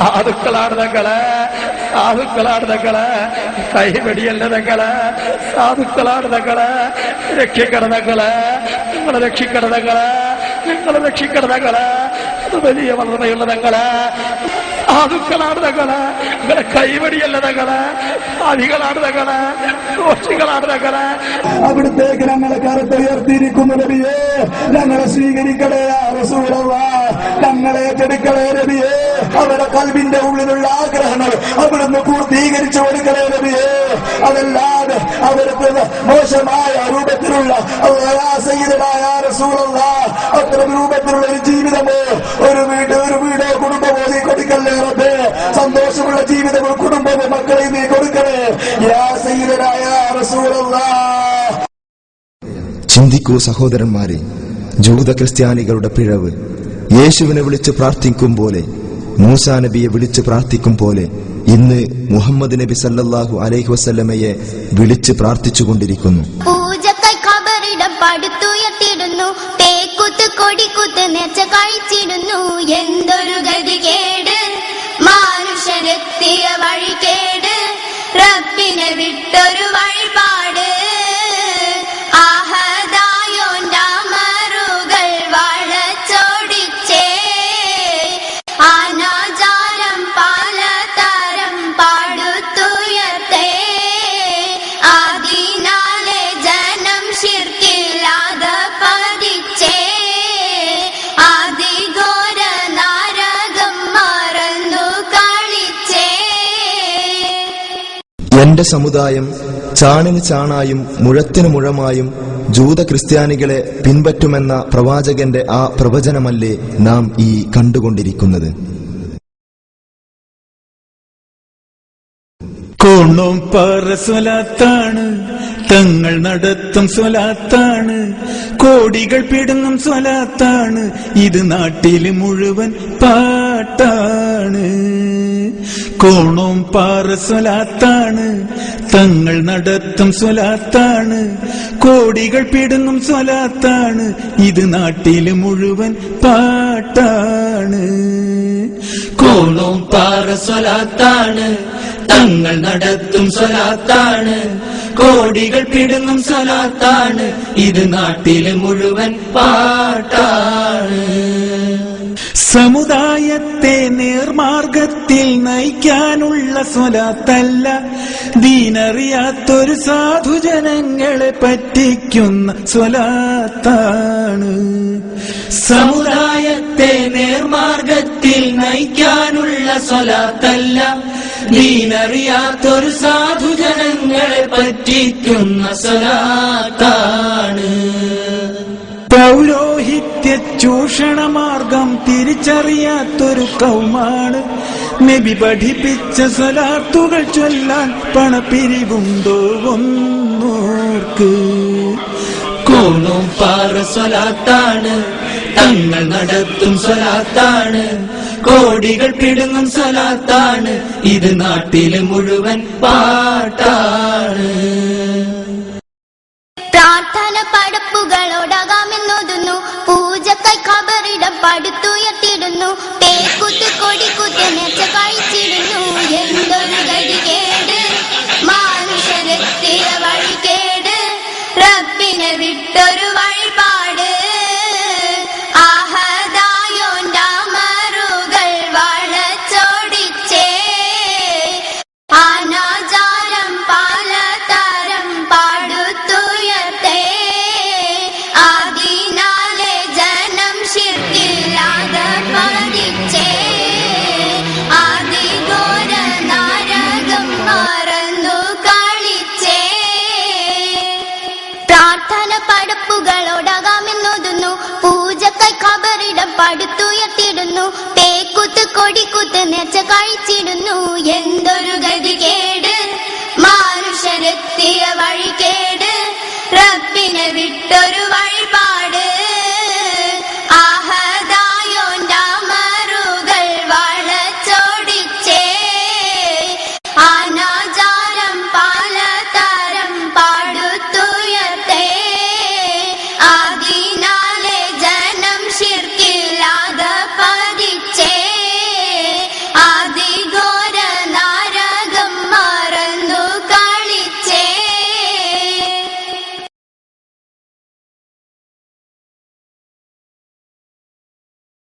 സാധുക്കളാണ് തങ്ങള് സാധുക്കളാണ് തങ്ങള് കൈവടിയല്ല തങ്ങള് സാധുക്കളാണ് തങ്ങള് രക്ഷിക്കണ തങ്ങള് നിങ്ങളെ രക്ഷിക്കണ തങ്ങള് നിങ്ങളെ രക്ഷിക്കണ തങ്ങള് അത് വലിയ വളർന്നയുള്ള തങ്ങള് സാധുക്കളാണ് തങ്ങള് നിങ്ങളെ കൈവടിയല്ല തങ്ങള് അധികളാണ് തങ്ങള് ദോഷികളാണ് തങ്ങള് അവിടുത്തേക്ക് ഞങ്ങളെ കറുത്തുയർത്തിയിരിക്കുന്നു നബിയെ ഞങ്ങളെ സ്വീകരിക്കണേ കൽവിന്റെ ഉള്ളിലുള്ള ആഗ്രഹങ്ങൾ അവിടുന്ന് പൂർത്തീകരിച്ചു കൊടുക്കണേ നബിയെ അതല്ലാതെ അവർക്ക് മോശമായ രൂപത്തിലുള്ള അത്തരം രൂപത്തിലുള്ള ഒരു ജീവിതമോ ഒരു വീട് ഒരു വീടോ കുടുംബമോ നീ കൊടുക്കല്ലേ സന്തോഷമുള്ള ജീവിതമോ കുടുംബമോ മക്കളെ നീ കൊടുക്കണേ? യാ ചിന്തിക്കൂ സഹോദരന്മാരെ ജൂത ക്രിസ്ത്യാനികളുടെ പിഴവ്. യേശുവിനെ വിളിച്ച് പ്രാർത്ഥിക്കും പോലെ മൂസാ നബിയെ വിളിച്ച് പ്രാർത്ഥിക്കും പോലെ ഇന്ന് മുഹമ്മദ് നബി സല്ലാഹു അലൈഹി വസല്ലമയെ വിളിച്ച് പ്രാർത്ഥിച്ചുകൊണ്ടിരിക്കുന്നു കൊണ്ടിരിക്കുന്നു. തേക്കുത്ത് കൊടിക്കുത്ത് നെച്ച എന്തൊരു റബ്ബിനെ വിട്ടൊരു വഴിപാട് എന്റെ സമുദായം ചാണിന് ചാണായും മുഴത്തിന് മുഴമായും ജൂത ക്രിസ്ത്യാനികളെ പിൻപറ്റുമെന്ന പ്രവാചകന്റെ ആ പ്രവചനമല്ലേ നാം ഈ കണ്ടുകൊണ്ടിരിക്കുന്നത്. കോണോം പാറ സ്വലാത്താണ് തങ്ങൾ നടത്തും സ്വലാത്താണ് കോടികൾ പിടുങ്ങും സ്വലാത്താണ്. ഇത് നാട്ടിൽ മുഴുവൻ പാട്ടാണ്. കോണോം പാറ സ്വലാത്താണ്. തങ്ങൾ നടത്തും സ്വലാത്താണ്. കോടികൾ പിടുങ്ങും സ്വലാത്താണ്. ഇത് നാട്ടിൽ മുഴുവൻ പാട്ടാണ്. കോണോം പാറ സ്വലാത്താണ്. തങ്ങൾ നടത്തും സ്വലാത്താണ്. കോടികൾ പിടുങ്ങും സ്വലാത്താണ് ഇത് നാട്ടിൽ മുഴുവൻ പാട്ടാണ്. സമുദായത്തെ നേർമാർഗത്തിൽ നയിക്കാനുള്ള സ്വലാത്തല്ല. ദീനറിയാത്തൊരു സാധുജനങ്ങളെ പറ്റിക്കുന്ന സ്വലാത്താണ്. സമുദായത്തെ നേർമാർഗത്തിൽ നയിക്കാനുള്ള സ്വലാത്തല്ല. ദീനറിയാത്തൊരു സാധുജനങ്ങളെ പറ്റിക്കുന്ന സലാത്താണ്. പൗരോഹിത്യ ചൂഷണ മാർഗം തിരിച്ചറിയാത്തൊരു കൗമാണ്. നബി പഠിപ്പിച്ച സലാത്തുകൾ ചൊല്ലാൻ പണപ്പിരിവുണ്ടോ ഒന്നോർക്ക്. കോണും പാറ സ്വലാത്താണ് തങ്ങൾ നടത്തും സ്വലാത്താണ്. കോടികൾ പിടുങ്ങും സ്വലാത്താണ്. ഇത് നാട്ടിൽ മുഴുവൻ പാട്ടാണ്. പ്രാർത്ഥന പടപ്പുകളോടാകാമെന്നോതുന്നു. പൂജക്കൈ ഖബറിടം പടുത്തുയർത്തിടുന്നു തേക്കുത്ത് കൊടിക്കുത്ത് നെച്ച കഴിച്ചിടുന്നു എന്തൊരു ഗതികേട്? മാനുഷരെത്തിയ വഴികേട് റബ്ബിനെ വിട്ടൊരു പടുത്തുയർത്തിടുന്നു തേക്കുത്ത് കൊടിക്കുത്ത് നെച്ച കഴിച്ചിടുന്നു. എന്തൊരു ഗതി ഗതികേട്? മാനുഷരെത്തിയ വഴികേട്. റബ്ബിനെ വിട്ടൊരു വഴിപാട്.